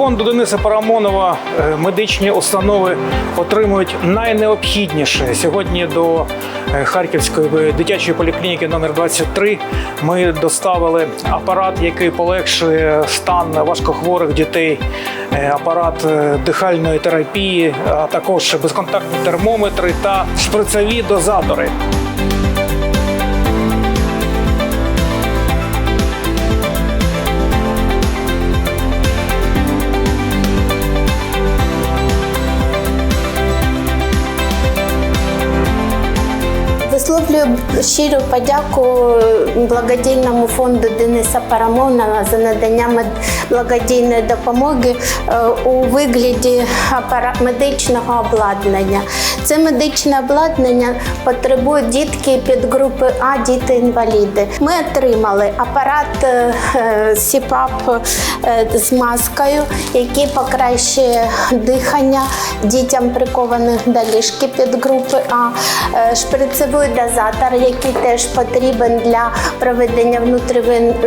фонду Дениса Парамонова е, медичні установи отримують найнеобхідніше. Сьогодні до е, Харківської дитячої поліклініки номер 23 ми доставили апарат, який полегшує стан важкохворих дітей, е, апарат дихальної терапії, а також безконтактні термометри та шприцеві дозатори. Висловлюю щиру подяку благодійному фонду Дениса Парамонова за надання благодійної допомоги е, у вигляді медичного обладнання. Це медичне обладнання потребують дітки під групи А, діти-інваліди. Ми отримали апарат е, е, СІПАП з маскою, який покращує дихання дітям прикованих до ліжки під групи А, е, шприцевий який теж потрібен для проведення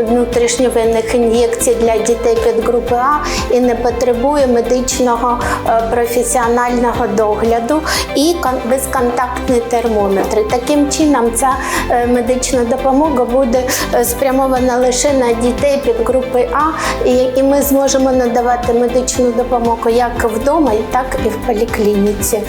внутрішньовинних ін'єкцій для дітей під групи А і не потребує медичного е, професіонального догляду і кон- безконтактні термометри. Таким чином, ця е, медична допомога буде е, спрямована лише на дітей під групи А, і ми зможемо надавати медичну допомогу як вдома, так і в поліклініці.